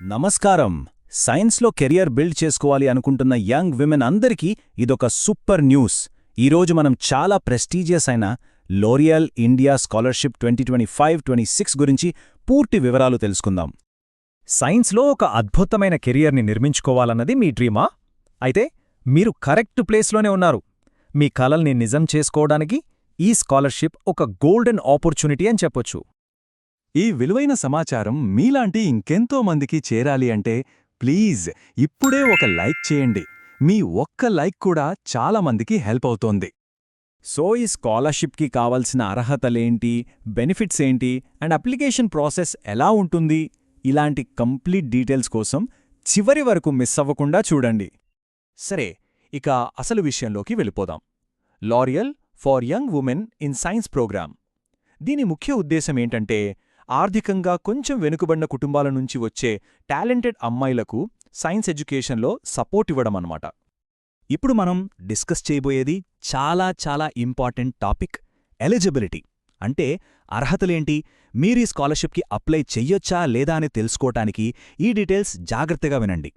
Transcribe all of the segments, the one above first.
నమస్కారం. సైన్స్లో career build చేసుకోవాలి అనుకుంటున్న యంగ్ విమెన్ అందరికీ ఇదొక సూపర్ న్యూస్. ఈరోజు మనం చాలా ప్రెస్టీజియస్ అయిన L'Oreal India scholarship twenty twenty five twenty six గురించి పూర్తి వివరాలు తెలుసుకుందాం. సైన్స్లో ఒక అద్భుతమైన కెరియర్ని నిర్మించుకోవాలన్నది మీ డ్రీమా? అయితే మీరు కరెక్ట్ ప్లేస్లోనే ఉన్నారు. మీ కలల్ని నిజం చేసుకోవడానికి ఈ స్కాలర్షిప్ ఒక గోల్డెన్ ఆపర్చునిటీ అని చెప్పొచ్చు. ఈ విలువైన సమాచారం మీలాంటి ఇంకెంతో మందికి చేరాలి అంటే ప్లీజ్ ఇప్పుడే ఒక లైక్ చేయండి. మీ ఒక్క లైక్ కూడా చాలా మందికి హెల్ప్ అవుతోంది. సో ఈ స్కాలర్షిప్కి కావాల్సిన అర్హతలేంటి? బెనిఫిట్స్ ఏంటి? అండ్ అప్లికేషన్ ప్రాసెస్ ఎలా ఉంటుంది? ఇలాంటి కంప్లీట్ డీటెయిల్స్ కోసం చివరి వరకు మిస్ అవ్వకుండా చూడండి. సరే ఇక అసలు విషయంలోకి వెళ్ళిపోదాం. L'Oreal for young women in science programme. దీని ముఖ్య ఉద్దేశం ఏంటంటే ఆర్థికంగా కొంచెం వెనుకబడిన కుటుంబాల నుంచి వచ్చే టాలెంటెడ్ అమ్మాయిలకు సైన్స్ ఎడ్యుకేషన్లో సపోర్ట్ ఇవ్వడమన్నమాట. ఇప్పుడు మనం డిస్కస్ చేయబోయేది చాలా చాలా ఇంపార్టెంట్ టాపిక్ ఎలిజిబిలిటీ. అంటే అర్హతలేంటి? మీరీ స్కాలర్షిప్కి అప్లై చెయ్యొచ్చా లేదా అని తెలుసుకోవటానికి ఈ డీటెయిల్స్ జాగ్రత్తగా వినండి.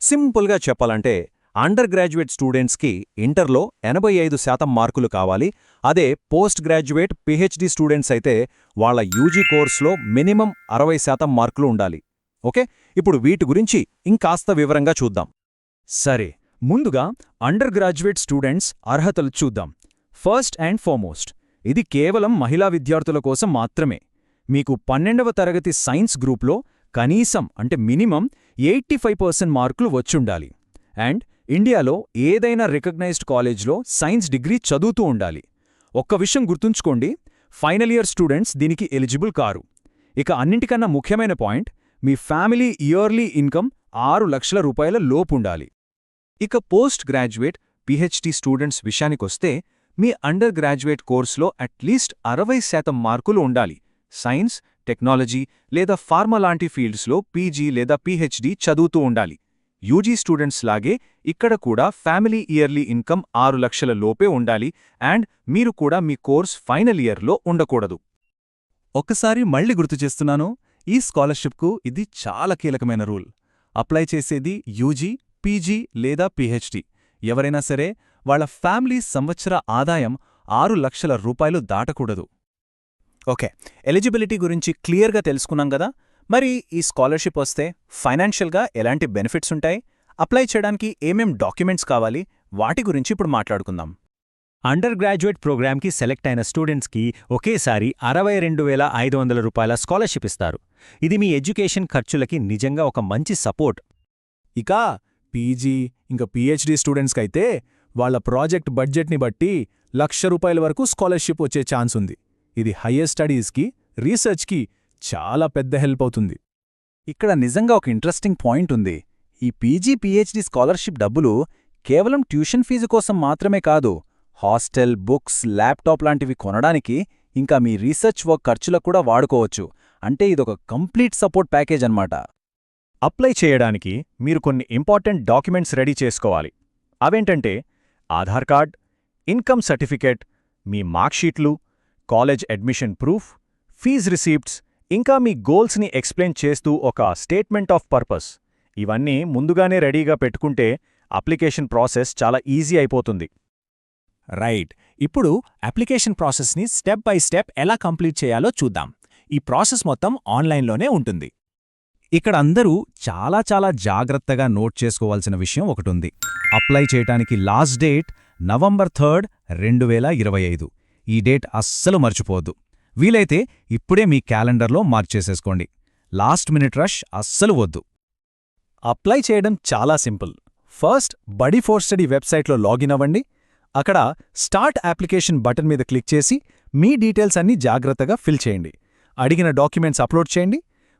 సింపుల్గా చెప్పాలంటే అండర్ గ్రాడ్యుయేట్ స్టూడెంట్స్కి ఇంటర్లో ఎనభై ఐదు శాతం మార్కులు కావాలి. అదే పోస్ట్ గ్రాడ్యుయేట్ పిహెచ్డి స్టూడెంట్స్ అయితే వాళ్ళ యూజీ కోర్సులో మినిమం అరవై శాతం మార్కులు ఉండాలి. ఓకే? ఇప్పుడు వీటి గురించి ఇంకాస్త వివరంగా చూద్దాం. సరే ముందుగా అండర్ గ్రాడ్యుయేట్ స్టూడెంట్స్ అర్హతలు చూద్దాం. ఫస్ట్ అండ్ ఫార్మోస్ట్ ఇది కేవలం మహిళా విద్యార్థుల కోసం మాత్రమే. మీకు పన్నెండవ తరగతి సైన్స్ గ్రూప్లో కనీసం అంటే మినిమం ఎయిటీ ఫైవ్ పర్సెంట్ మార్కులు వచ్చుండాలి. అండ్ ఇండియాలో ఏదైనా రికగ్నైజ్డ్ కాలేజ్లో సైన్స్ డిగ్రీ చదువుతూ ఉండాలి. ఒక్క విషయం గుర్తుంచుకోండి ఫైనల్ ఇయర్ స్టూడెంట్స్ దీనికి ఎలిజిబుల్ కారు. ఇక అన్నింటికన్నా ముఖ్యమైన పాయింట్ మీ ఫ్యామిలీ ఇయర్లీ ఇన్కమ్ ఆరు లక్షల రూపాయల లోపుండాలి ఇక పోస్ట్ గ్రాడ్యుయేట్ పిహెచ్డి స్టూడెంట్స్ విషయానికొస్తే మీ అండర్ గ్రాడ్యుయేట్ కోర్సులో అట్లీస్ట్ అరవై శాతం మార్కులు ఉండాలి. సైన్స్ టెక్నాలజీ లేదా ఫార్మా లాంటి ఫీల్డ్స్లో పీజీ లేదా పీహెచ్డీ చదువుతూ ఉండాలి. యూజీ స్టూడెంట్స్ లాగే ఇక్కడ కూడా ఫ్యామిలీ ఇయర్లీ ఇన్కమ్ ఆరు లక్షల లోపే ఉండాలి అండ్ మీరు కూడా మీ కోర్స్ ఫైనల్ ఇయర్లో ఉండకూడదు. ఒక్కసారి మళ్ళీ గుర్తు చేస్తున్నాను ఈ స్కాలర్షిప్కు ఇది చాలా కీలకమైన రూల్. అప్లై చేసేది యూజీ పీజీ లేదా పీహెచ్డీ. ఎవరైనా సరే వాళ్ళ ఫ్యామిలీ సంవత్సర ఆదాయం ఆరు లక్షల రూపాయలు దాటకూడదు. ఓకే ఎలిజిబిలిటీ గురించి క్లియర్గా తెలుసుకున్నాం కదా? మరి ఈ స్కాలర్షిప్ వస్తే ఫైనాన్షియల్గా ఎలాంటి బెనిఫిట్స్ ఉంటాయి? అప్లై చేయడానికి ఏమేం డాక్యుమెంట్స్ కావాలి? వాటి గురించి ఇప్పుడు మాట్లాడుకుందాం. అండర్ గ్రాడ్యుయేట్ ప్రోగ్రామ్కి సెలెక్ట్ అయిన స్టూడెంట్స్కి ఒకేసారి అరవై రెండు వేల ఐదు వందల రూపాయల స్కాలర్షిప్ ఇస్తారు. ఇది మీ ఎడ్యుకేషన్ ఖర్చులకి నిజంగా ఒక మంచి సపోర్ట్. ఇక పీజీ ఇంకా పీహెచ్డీ స్టూడెంట్స్కైతే వాళ్ళ ప్రాజెక్ట్ బడ్జెట్ని బట్టి లక్ష రూపాయల వరకు స్కాలర్షిప్ వచ్చే ఛాన్స్ ఉంది. ఇది హయ్యర్ స్టడీస్కి రీసెర్చ్కి చాలా పెద్ద హెల్ప్ అవుతుంది. ఇక్కడ నిజంగా ఒక ఇంట్రెస్టింగ్ పాయింట్ ఉంది. ఈ పీజీ పీహెచ్డీ స్కాలర్షిప్ డబ్బులు కేవలం ట్యూషన్ ఫీజు కోసం మాత్రమే కాదు హాస్టల్ బుక్స్ ల్యాప్టాప్ లాంటివి కొనడానికి ఇంకా మీ రీసెర్చ్ వర్క్ ఖర్చులకు కూడా వాడుకోవచ్చు. అంటే ఇదొక కంప్లీట్ సపోర్ట్ ప్యాకేజ్ అన్నమాట. అప్లై చేయడానికి మీరు కొన్ని ఇంపార్టెంట్ డాక్యుమెంట్స్ రెడీ చేసుకోవాలి. అవేంటంటే ఆధార్ కార్డ్ ఇన్కమ్ సర్టిఫికేట్ మీ మార్క్షీట్లు college admission proof fee receipts ఇంకా మీ గోల్స్ని ఎక్స్ప్లెయిన్ చేస్తూ ఒక స్టేట్మెంట్ ఆఫ్ పర్పస్. ఇవన్నీ ముందుగానే రెడీగా పెట్టుకుంటే అప్లికేషన్ ప్రాసెస్ చాలా ఈజీ అయిపోతుంది. రైట్. ఇప్పుడు అప్లికేషన్ ప్రాసెస్ని స్టెప్ బై స్టెప్ ఎలా కంప్లీట్ చేయాలో చూద్దాం. ఈ ప్రాసెస్ మొత్తం ఆన్లైన్లోనే ఉంటుంది. ఇక్కడ అందరూ చాలా చాలా జాగ్రత్తగా నోట్ చేసుకోవాల్సిన విషయం ఒకటుంది. అప్లై చేయటానికి లాస్ట్ డేట్ నవంబర్ థర్డ్ రెండు ఇరవై ఐదు. ఈ డేట్ అస్సలు మర్చిపోవద్దు. వీలైతే ఇప్పుడే మీ క్యాలెండర్లో మార్చేసేసుకోండి. లాస్ట్ మినిట్ రష్ అస్సలు వద్దు. అప్లై చేయడం చాలా simple. First buddy for study వెబ్సైట్లో లాగిన్ అవ్వండి. అక్కడ స్టార్ట్ అప్లికేషన్ బటన్ మీద క్లిక్ చేసి మీ డీటెయిల్స్ అన్నీ జాగ్రత్తగా ఫిల్ చేయండి. అడిగిన డాక్యుమెంట్స్ అప్లోడ్ చేయండి.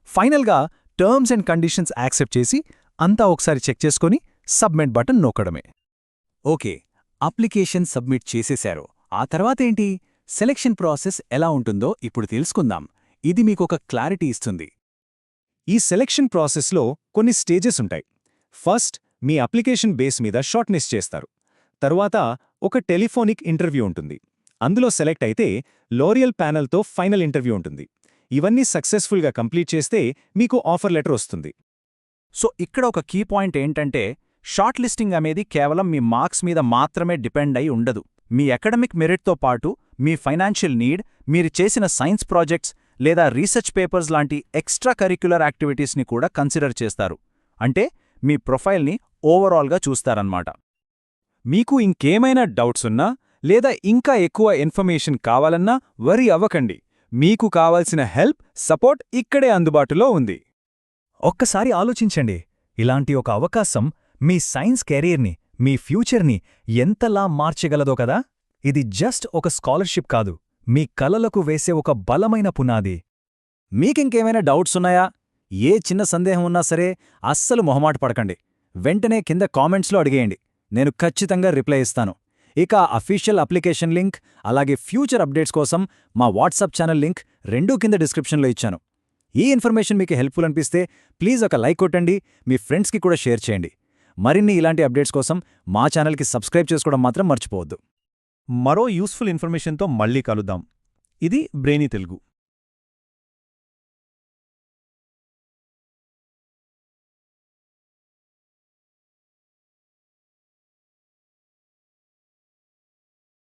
ఫైనల్గా టర్మ్స్ అండ్ కండిషన్స్ యాక్సెప్ట్ చేసి అంతా ఒకసారి చెక్ చేసుకొని సబ్మిట్ బటన్ నొక్కడమే. ఓకే అప్లికేషన్ సబ్మిట్ చేసేశారు ఆ తర్వాతేంటి సెలెక్షన్ ప్రాసెస్ ఎలా ఉంటుందో ఇప్పుడు తెలుసుకుందాం. ఇది మీకొక క్లారిటీ ఇస్తుంది. ఈ సెలెక్షన్ ప్రాసెస్లో కొన్ని స్టేజెస్ ఉంటాయి. ఫస్ట్ మీ అప్లికేషన్ బేస్ మీద షార్ట్లిస్ట్ చేస్తారు. తరువాత ఒక టెలిఫోనిక్ ఇంటర్వ్యూ ఉంటుంది. అందులో సెలెక్ట్ అయితే లోరియల్ ప్యానెల్తో ఫైనల్ ఇంటర్వ్యూ ఉంటుంది. ఇవన్నీ సక్సెస్ఫుల్గా కంప్లీట్ చేస్తే మీకు ఆఫర్ లెటర్ వస్తుంది. సో ఇక్కడ ఒక కీ పాయింట్ ఏంటంటే షార్ట్ లిస్టింగ్ అనేది కేవలం మీ మార్క్స్ మీద మాత్రమే డిపెండ్ అయి ఉండదు. మీ అకాడమిక్ మెరిట్తో పాటు మీ ఫైనాన్షియల్ నీడ్ మీరు చేసిన సైన్స్ ప్రాజెక్ట్స్ లేదా రీసెర్చ్ పేపర్స్ లాంటి ఎక్స్ట్రా కరిక్యులర్ యాక్టివిటీస్ని కూడా కన్సిడర్ చేస్తారు. అంటే మీ ప్రొఫైల్ని ఓవరాల్గా చూస్తారన్నమాట. మీకు ఇంకేమైనా డౌట్స్ ఉన్నా లేదా ఇంకా ఎక్కువ ఇన్ఫర్మేషన్ కావాలన్నా వరి అవ్వకండి. మీకు కావాల్సిన హెల్ప్ సపోర్ట్ ఇక్కడే అందుబాటులో ఉంది. ఒక్కసారి ఆలోచించండి. ఇలాంటి ఒక అవకాశం మీ సైన్స్ కెరీర్ని మీ ఫ్యూచర్ని ఎంతలా మార్చగలదో కదా? ఇది జస్ట్ ఒక స్కాలర్షిప్ కాదు. మీ కలలకు వేసే ఒక బలమైన పునాది. మీకింకేమైనా డౌట్స్ ఉన్నాయా? ఏ చిన్న సందేహం ఉన్నా సరే అస్సలు మొహమాట పడకండి. వెంటనే కింద కామెంట్స్లో అడిగేయండి. నేను ఖచ్చితంగా రిప్లై ఇస్తాను. ఇక అఫీషియల్ అప్లికేషన్ లింక్ అలాగే ఫ్యూచర్ అప్డేట్స్ కోసం మా వాట్సాప్ ఛానల్ లింక్ రెండూ కింద డిస్క్రిప్షన్లో ఇచ్చాను. ఈ ఇన్ఫర్మేషన్ మీకు హెల్ప్ఫుల్ అనిపిస్తే ప్లీజ్ ఒక లైక్ కొట్టండి మీ ఫ్రెండ్స్కి కూడా షేర్ చేయండి. మరిన్ని ఇలాంటి అప్డేట్స్ కోసం మా ఛానల్కి సబ్స్క్రైబ్ చేసుకోవడం మాత్రం మర్చిపోవద్దు. మరో యూస్ఫుల్ ఇన్ఫర్మేషన్తో మళ్ళీ కలుద్దాం. ఇది బ్రెయినీ తెలుగు.